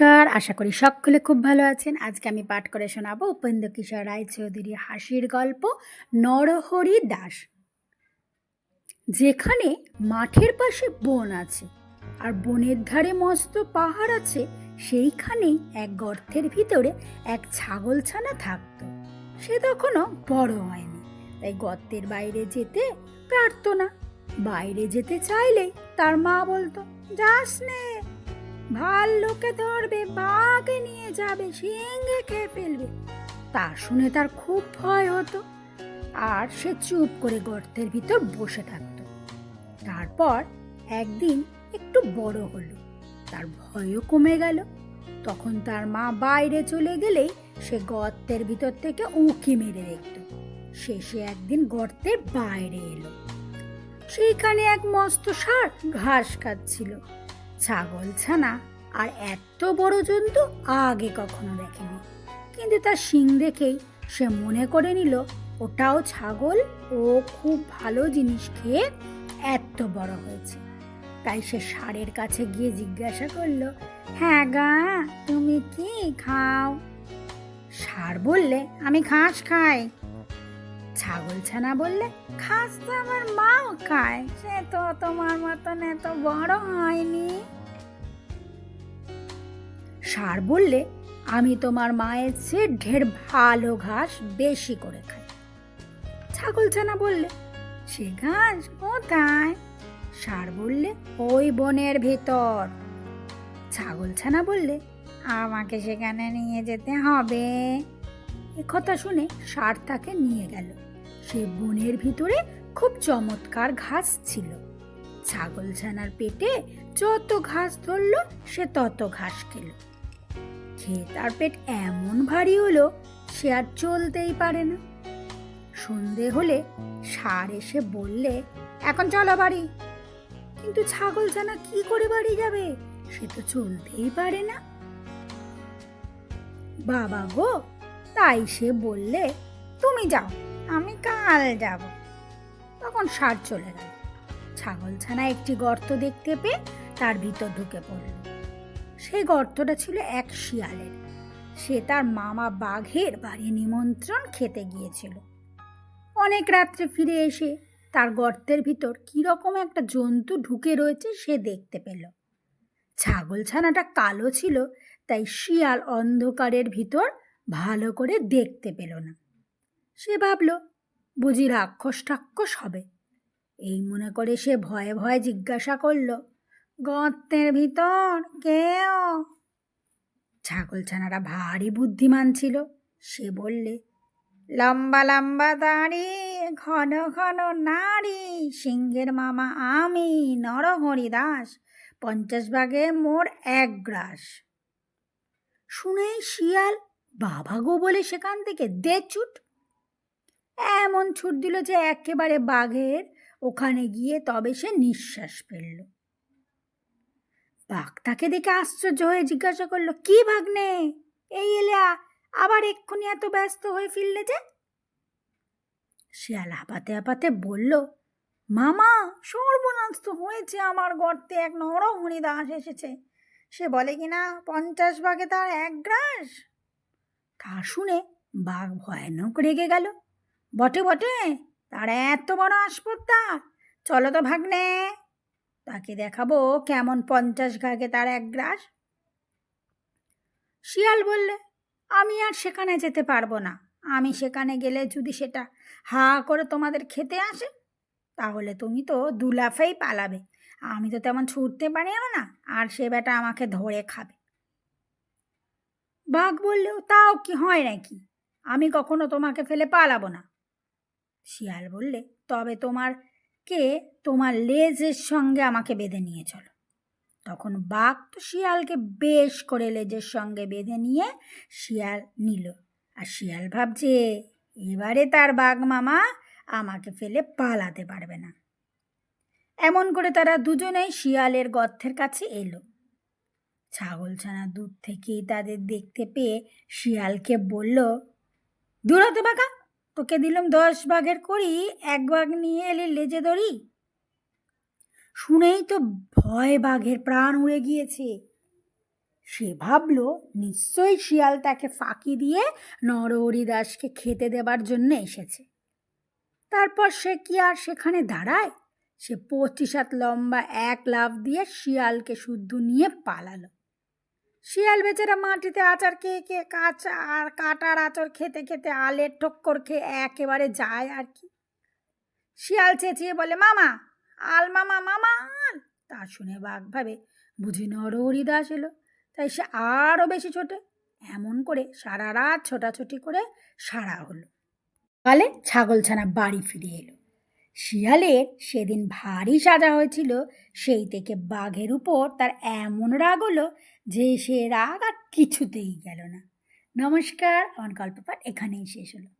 নমস্কার, আশা করি সকলে খুব ভালো আছেন। আজকে আমি পাঠ করে শোনাবো উপেন্দ্র কিশোর রায়চৌধুরী হাসির গল্প, নরহরি দাস। যেখানে মাঠের পাশে বন আছে আর বনের ধারে মস্ত পাহাড় আছে, সেইখানেই এক গর্তের ভিতরে এক ছাগলছানা থাকতো। সে তখনও বড় হয়নি, তাই গর্তের বাইরে যেতে পারতো না। বাইরে যেতে চাইলেই তার মা বলতো, যাস নে। ভাল্লুকে ধরবে বাঘে নিয়ে যাবে সিংহে খেয়ে ফেলবে। তা শুনে তার খুব ভয় হতো আর সে চুপ করে গর্তের ভিতর বসে থাকতো। তারপর একদিন একটু বড় হলো। তার ভয়ও কমে গেল। তখন তার মা বাইরে চলে গেলেই সে গর্তের ভিতর থেকে উঁকি মেরে দেখত। শেষে একদিন গর্তের বাইরে এলো। সেইখানে এক মস্ত ষাঁড় ঘাস খাচ্ছিল। ছাগল ছানা আর এত বড় জন্তু আগে কখনো দেখেনি। কিন্তু তার শিং দেখেই সে মনে করে নিল, ওটাও ছাগল, ও খুব ভালো জিনিস খেয়ে এত বড় হয়েছে। তাই সে ষাঁড়ের কাছে গিয়ে জিজ্ঞাসা করল হ্যাঁ গা, তুমি কি খাও? ষাঁড় বললে, আমি ঘাস খাই। ছাগল ছানা বললে, খাস তো আমার মাও খায়, সে তো তোমার মতন এত বড় হয়নি। সার বললে, আমি তোমার মায়ের চেয়ে ঢের ভালো ঘাস বেশি করে খাই। ছাগল ছানা বললে, সে ঘাস কোথায়? সার বললে, ওই বনের ভেতর। ছাগল ছানা বললে, আমাকে সেখানে নিয়ে যেতে হবে। এ কথা শুনে সার তাকে নিয়ে গেল। সে বনের ভিতরে খুব চমৎকার ঘাস ছিল। ছাগল ছানার পেটে যত ঘাস ধরলো, সে তত ঘাস খেলো। খেয়ে তার পেট এমন ভারী হলো, সে আর চলতেই পারে না। সন্ধে হলে সার এসে বললে, এখন চলো বাড়ি। কিন্তু ছাগল ছানা কি করে বাড়ি যাবে? সে তো চলতেই পারে না। বাবা গো, তাই সে বললে, তুমি যাও। আমি কাল যাব। তখন ষাঁড় চলে গেল। ছাগল ছানা একটি গর্ত দেখতে পেয়ে তার ভিতর ঢুকে পড়ল। সেই গর্তটা ছিল এক শিয়ালের। সে তার মামা বাঘের বাড়ি নিমন্ত্রণ খেতে গিয়েছিল। অনেক রাত্রে ফিরে এসে তার গর্তের ভিতর কীরকম একটা জন্তু ঢুকে রয়েছে সে দেখতে পেল। ছাগল ছানাটা কালো ছিল, তাই শিয়াল অন্ধকারের ভিতর ভালো করে দেখতে পেল না। সে ভাবল, বুঝি রাক্ষস টাক্ষস হবে। এই মনে করে সে ভয়ে ভয়ে জিজ্ঞাসা করল, গর্তের ভিতর কেউ? ছাগলছানারা ভারী বুদ্ধিমান ছিল। সে বললে, লম্বা লম্বা দাড়ি, ঘন ঘন নারী সিংহের মামা আমি, নরহরি দাস, পঞ্চাশ ভাগে মোর এক গ্রাস। শুনেই শিয়াল, বাবা গো বলে সেখান থেকে দে ছুট এমন ছুট দিল যে একেবারে বাঘের ওখানে গিয়ে তবে সে নিঃশ্বাস ফেলল। বাঘ তাকে দেখে আশ্চর্য হয়ে জিজ্ঞাসা করল, কি ভাগ্নে? এই এলা আবার এক্ষুনি এত ব্যস্ত হয়ে ফিরলে যে? শিয়াল আপাতে আপাতে বলল, মামা, সর্বনাশ তো হয়েছে, আমার গর্তে এক নরহরি দাস এসেছে। সে বলে কি না, পঞ্চাশ ভাগে তার এক গ্রাস? তা শুনে বাঘ ভয়ানক রেগে গেল। বটে বটে। তার এত বড় আসপত্তা চলো তো ভাগ্নে। তাকে দেখাবো কেমন পঞ্চাশ ঘাগে তার এক গ্রাস। শিয়াল বললে, আমি আর সেখানে যেতে পারব না। আমি সেখানে গেলে যদি সেটা হা করে তোমাদের খেতে আসে, তাহলে তুমি তো দুলাফেই পালাবে। আমি তো তেমন ছুটতে পারি না, আর সে বেটা আমাকে ধরে খাবে। বাঘ বললেও, তাও কি হয় নাকি? আমি কখনো তোমাকে ফেলে পালাবো না। শিয়াল বললে, তবে তোমার কে? তোমার লেজের সঙ্গে আমাকে বেঁধে নিয়ে চলো। তখন বাঘ তো শিয়ালকে বেশ করে লেজের সঙ্গে বেঁধে নিয়ে শিয়াল নিল। আর শিয়াল ভাবছে, এবারে তার বাঘ মামা আমাকে ফেলে পালাতে পারবে না। এমন করে তারা দুজনেই শিয়ালের গর্থের কাছে এলো। ছাগলছানা দূর থেকেই তাদের দেখতে পেয়ে শিয়ালকে বলল দূরতে বাঁকা। তোকে দিলাম দশ ভাগের করি এক ভাগ নিয়ে এলে লেজে দড়ি। শুনেই তো ভয় বাঘের প্রাণ উড়ে গিয়েছে। সে ভাবলো, নিশ্চয়ই শিয়াল তাকে ফাঁকি দিয়ে নরহরিদাসকে খেতে দেবার জন্য এসেছে। তারপর সে কি আর সেখানে দাঁড়ায়? সে পঁচিশ হাত লম্বা এক লাফ দিয়ে শিয়ালকে শুদ্ধ নিয়ে পালালো। শিয়াল বেচারা মাটিতে আচার খেয়ে খেয়ে কাঁচা আর কাটার আচর খেতে খেতে আলের ঠক্কর খেয়ে একেবারে যায় আর কি। শিয়াল চেঁচিয়ে বলে, মামা, আল মামা মামা, আল। তা শুনে বাঘ ভাবে, বুঝি নরহরিদাস এলো। তাই সে আরও বেশি ছোটে। এমন করে সারা রাত ছোটাছুটি করে সারা হলো। কালে ছাগলছানা বাড়ি ফিরে এলো। শিয়ালের সেদিন ভারী সাজা হয়েছিল, সেই থেকে বাঘের উপর তার এমন রাগ হলো যে সে রাগ আর কিছুতেই গেল না। নমস্কার আমার গল্পপাঠ এখানেই শেষ হলো।